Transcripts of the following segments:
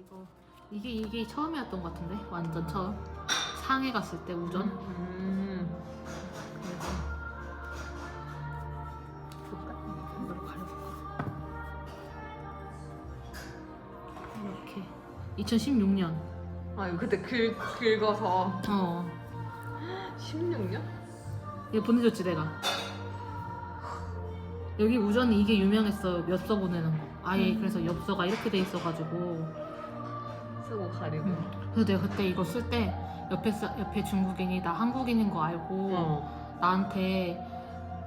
이거 이게 이게 처음이었던 것 같은데? 완전 처음. 상해 갔을 때 우전? 음. 그래서 좋다. 이걸 가려볼까? 이렇게. 2016년. 아 이거 그때 긁, 긁어서. 어. 16년? 이거 보내줬지 내가. 여기 우전이 이게 유명했어. 엽서 보내는 거. 아예 음. 그래서 엽서가 이렇게 돼 있어가지고 쓰고 가리고. 그래서 내가 그때 이거 쓸 때 옆에 사- 옆에 중국인이 나 한국인인 거 알고 어. 나한테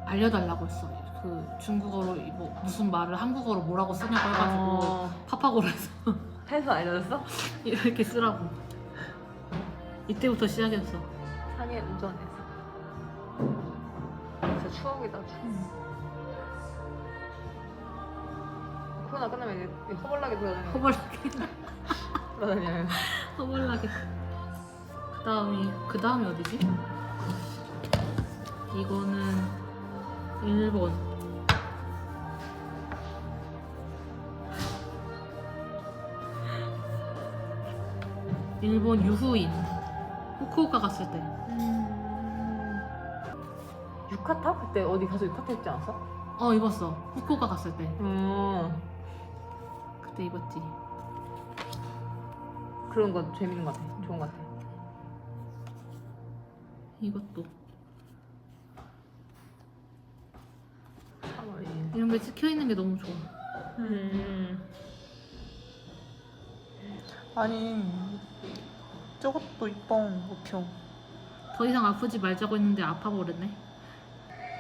알려달라고 했어. 그 중국어로 뭐 무슨 말을 한국어로 뭐라고 쓰냐고 해가지고 어. 파파고로 해서 해서 알려줬어? 이렇게 쓰라고. 이때부터 시작이었어. 상해 우전에서. 진짜 추억이다 추억. 코로나 끝나면 이제 허벌나게 돌아다니는 허벌나게 돌아다녀요. 허벌나게. 그 다음이 그 다음이 어디지? 이거는 일본. 일본 유후인 후쿠오카 갔을 때 유카타? 그때 어디 가서 유카타 입지 않았어? 어 입었어 후쿠오카 갔을 때 음. 그때 입었지 그런 거 재밌는 것 같아. 좋은 것 같아. 이것도 3월 2일. 이런 게 찍혀 있는 게 너무 좋아 음. 아니 저것도 이뻐 우표 더 이상 아프지 말자고 했는데 아파 버렸네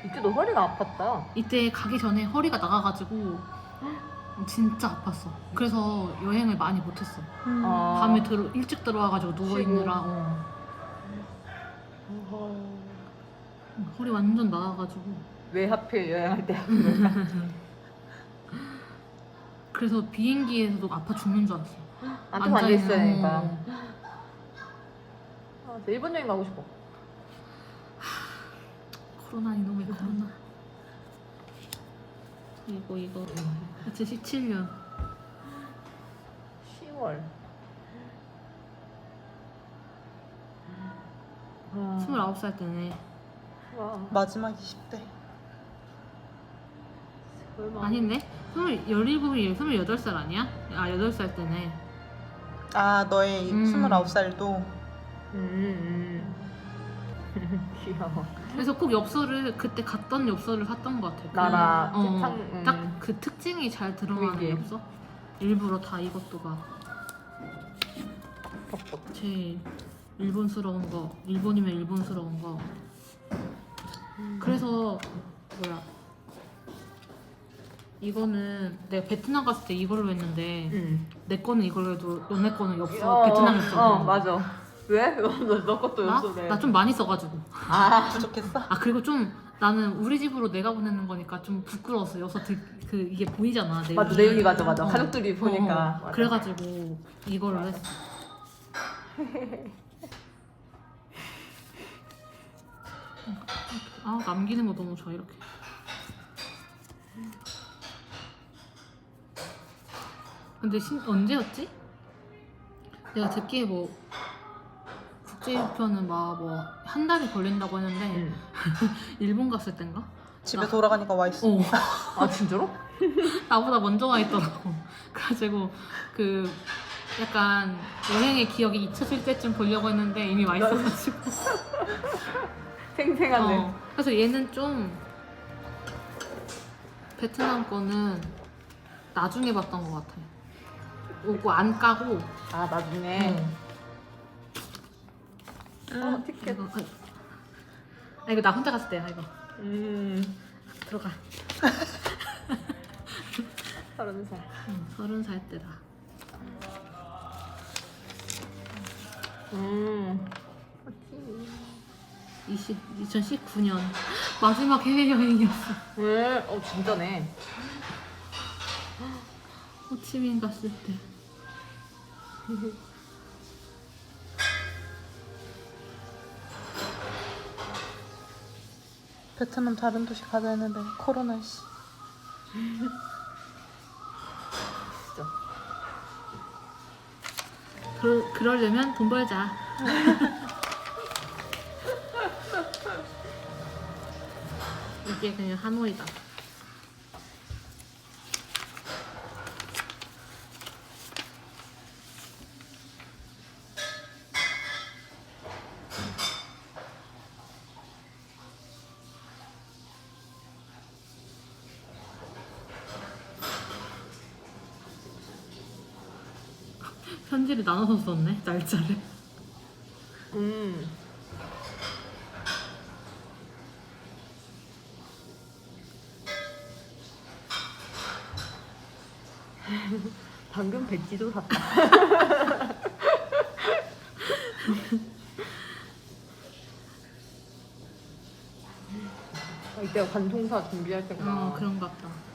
이때 너 허리가 아팠다. 이때 가기 전에 허리가 나가가지고 진짜 아팠어 그래서 여행을 많이 못했어 아. 밤에 들어 일찍 들어와가지고 누워 있느라 쉬고. 어. 어허. 허리 완전 나가가지고 왜 하필 여행할 때? 그래서 비행기에서도 아파 죽는 줄 알았어 안쪽 앉아 있어야 되니까. 어. 아, 저 일본 여행 가고 싶어. 코로나 이놈의 코로나 이거 이거 2017년 10월. 아, 29살 때네 와, 마지막 20대 설마. 아닌데? 20, 17이 28살 아니야? 아 8살 때네 아 너의 음. 29살도 음, 음. 귀여워. 그래서 꼭 엽서를 그때 갔던 엽서를 샀던 것 같아 그- 나라 어, 특상. 음. 딱 그 특징이 잘 드러나는 위기에. 엽서? 일부러 다 이것도 막 벅벅. 제일 일본스러운 거 일본이면 일본스러운 거 그래서 뭐야 이거는 내가 베트남 갔을 때 이걸로 했는데 음. 내 거는 이걸로 해도 너네 거는 엽서 어, 베트남 엽서 어, 맞아. 왜? 너, 너 것도 엽서래. 나 좀 많이 써가지고 아, 부족했어? 아 그리고 좀 나는 우리 집으로 내가 보내는 거니까 좀 부끄러웠어 엽서 들, 그 이게 보이잖아 내용이 맞아. 내용이 맞아, 맞아. 어. 가족들이 보니까. 어, 맞아. 그래가지고 이걸로 했어 아 남기는 거 너무 좋아 이렇게 근데 신, 언제였지? 내가 듣기에 뭐 국제유표는 막 뭐 한 달이 걸린다고 했는데 음. 일본 갔을 땐가? 집에 나- 돌아가니까 와 있어 어 아, 진짜로? 나보다 먼저 와 있더라고. 그래가지고 그 약간 여행의 기억이 잊혀질 때쯤 보려고 했는데 이미 와 있어가지고. 생생하네. 어, 그래서 얘는 좀 베트남 거는 나중에 봤던 것 같아. 요거 안 까고. 아, 나중에. 어, 어, 티켓. 이거, 아 이거 나 혼자 갔을 때야 이거. 음. 들어가. 서른 살. 응, 서른 살 때다. 음. 20, 2019년 마지막 해외 여행이었어. 왜? 어, 진짜네. 호치민 갔을 때. 베트남 다른 도시 가자 했는데 코로나 씨 진짜. 그러, 그러려면 돈 벌자. 이게 그냥 하노이다. 편지를 나눠서 썼네 날짜를. 음. 방금 백지도 샀다. 아, 이때가 관통사 준비할 때구나. 어 그런 것 같다.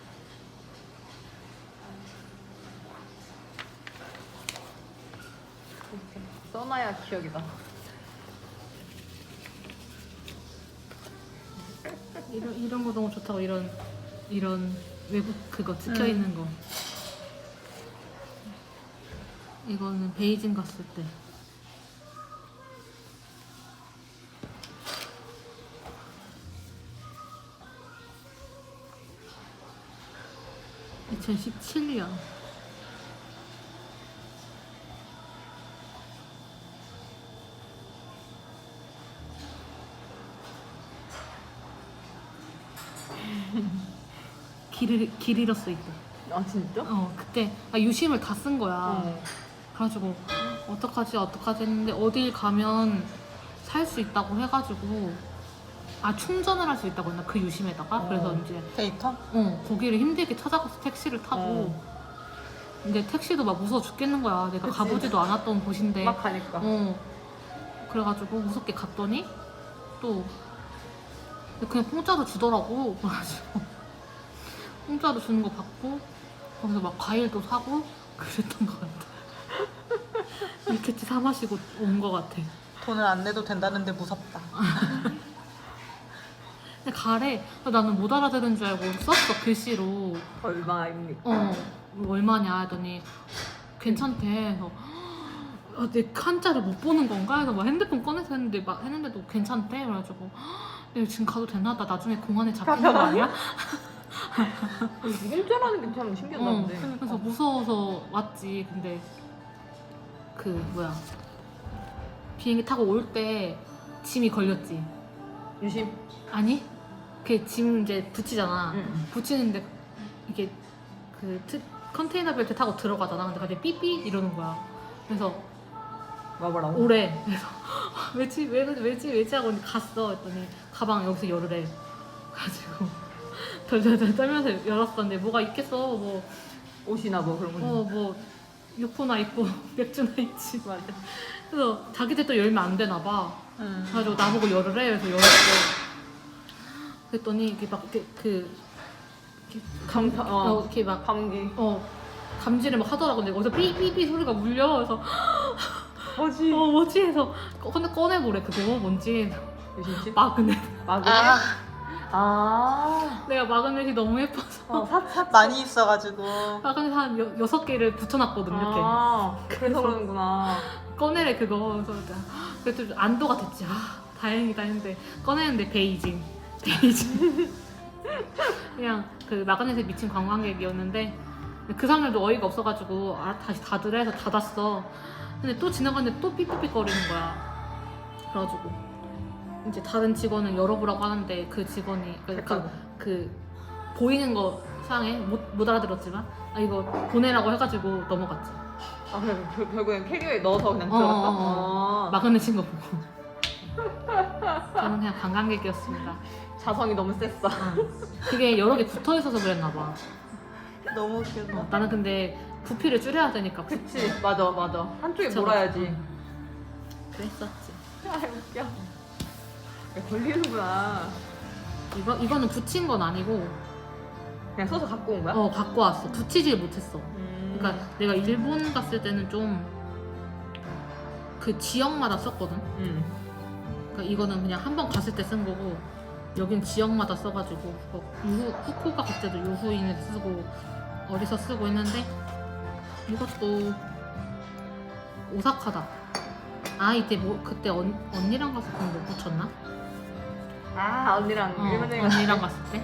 써놔야 기억이다. 이런 이런 거 너무 좋다고 이런 이런 외국 그거 찍혀 음. 있는 거. 이거는 베이징 갔을 때. (2017년) 길, 길 잃었어 이때 아 진짜? 어 그때 아, 유심을 다 쓴 거야 어. 그래가지고 어떡하지 어떡하지 했는데 어딜 가면 살 수 있다고 해가지고 아 충전을 할 수 있다고 했나 그 유심에다가 어. 그래서 이제 데이터? 어 거기를 힘들게 찾아가서 택시를 타고 어. 근데 택시도 막 무서워 죽겠는 거야 내가 그치. 가보지도 않았던 곳인데 막 가니까. 어 그래가지고 무섭게 갔더니 또 그냥 공짜로 주더라고 그래가지고 공짜로 주는 거 받고 거기서 막 과일도 사고 그랬던 것 같아. 밀크티 사 마시고 온 것 같아. 돈을 안 내도 된다는데 무섭다. 근데 가래. 나는 못 알아들은 줄 알고 썼어 글씨로. 얼마입니까? 어 얼마냐 하더니 괜찮대. 그래서 아, 내 한자를 못 보는 건가? 해서 막 핸드폰 꺼내서 했는데 막 했는데도 괜찮대. 그래가지고 내가 지금 가도 되나? 나 나중에 공안에 잡히는 거 아니야? 일자라는 게 참 신기하다는데. 어, 그래서 무서워서 왔지 근데 그 뭐야 비행기 타고 올 때 짐이 걸렸지 유심. 아니 그 짐 이제 붙이잖아 응. 붙이는데 이게 그 트- 컨테이너 벨트 타고 들어가잖아. 근데 갑자기 삐삐 이러는 거야. 그래서 와보라고. 오래. 그래서 왜지 왜 왜지 왜지 하고 갔어. 했더니 가방 여기서 열으래. 가지고 덜덜덜 떨면서 열었었는데 뭐가 있겠어. 뭐 옷이나 뭐 그런 거. 어 뭐 육포나 있고 맥주나 있지. 맞아. 그래서 자기들 또 열면 안 되나 봐. 음. 그래가지고 나보고 열으래. 그래서 열었어. 그랬더니 이게 막 이렇게 그 이렇게 감, 감- 어, 어. 이렇게 막 감기. 어 감지를 막 하더라고 근데 어디서 삐삐삐 소리가 울려 그래서 뭐지? 어 뭐지 해서 꺼- 근데 꺼내보래 그거 뭔지 유심씨? 마그넷 마그넷? 아, 아. 내가 마그넷이 너무 예뻐서. 어, 사, 사. 많이 있어가지고. 마그넷 한 여, 여섯 개를 붙여놨거든 이렇게. 아, 그래서 그러는구나. 꺼내래 그거. 그래서 내가 그래도 좀 안도가 됐지. 아 다행이다 했는데. 꺼내는데 베이징. 베이징. 그냥 그 마그넷에 미친 관광객이었는데 그 사람들도 어이가 없어가지고 아, 다시 닫으래 해서 닫았어. 근데 또 지나갔는데 또 삐삐삐 거리는 거야. 그래가지고 이제 다른 직원은 열어보라고 하는데 그 직원이 그러니까 그 보이는 거 상에 못, 못 알아들었지만 아 이거 보내라고 해가지고 넘어갔지 아, 그래, 결- 결국엔 캐리어에 넣어서 그냥 어, 들어갔어? 어, 아. 마그넷인 거 보고 저는 그냥 관광객이었습니다 자성이 너무 셌어. 그게 여러 개 붙어 있어서 그랬나 봐 너무 웃기다. 어, 나는 근데 부피를 줄여야 되니까 부- 그치, 맞아, 맞아. 한쪽에 붙여가지고. 몰아야지. 그랬었지 아, 웃겨. 야, 걸리는구나. 이거, 이거는 붙인 건 아니고 그냥 써서 갖고 온 거야? 어 갖고 왔어 붙이질 못했어 음. 그러니까 내가 일본 갔을 때는 좀 그 지역마다 썼거든 음. 그러니까 이거는 그냥 한 번 갔을 때 쓴 거고 여긴 지역마다 써가지고 그거 유후, 후쿠오카 갔을 때도 유후인을 쓰고 어디서 쓰고 했는데 이것도 오사카다. 아 이때 뭐 그때 언, 언니랑 갔을 때못 붙였나? 아 언니랑 어, 일본 여행 갔을 언니랑 갔을 때.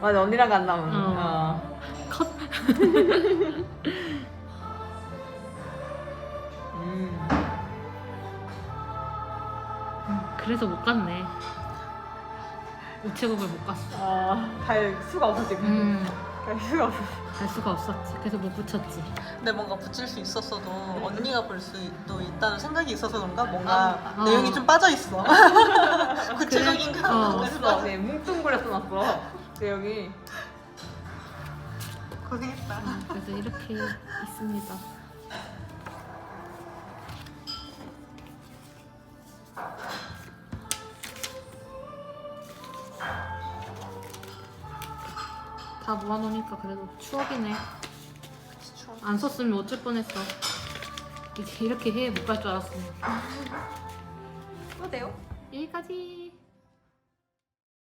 맞아 언니랑 갔나 보네. 어. 어. 컷. 음. 음, 그래서 못 갔네. 우체국을 못 갔어. 아 갈 수가 없었지. 음, 갈 수가. 갈 수가 없었지. 그래서 못 붙였지. 근데 뭔가 붙일 수 있었어도 언니가 볼 수도 있다는 생각이 있어서 그런가 뭔가 아, 내용이 어. 좀 빠져 있어. 구체적인 그래? 거 어. 없어. 네 뭉뚱그려 써놨어. 내용이. 고생했다. 음, 그래서 이렇게 있습니다. 다 모아놓으니까 그래도 추억이네. 안 썼으면 어쩔 뻔했어. 이제 이렇게 해외 못 갈 줄 알았으면. 어때요? 여기까지.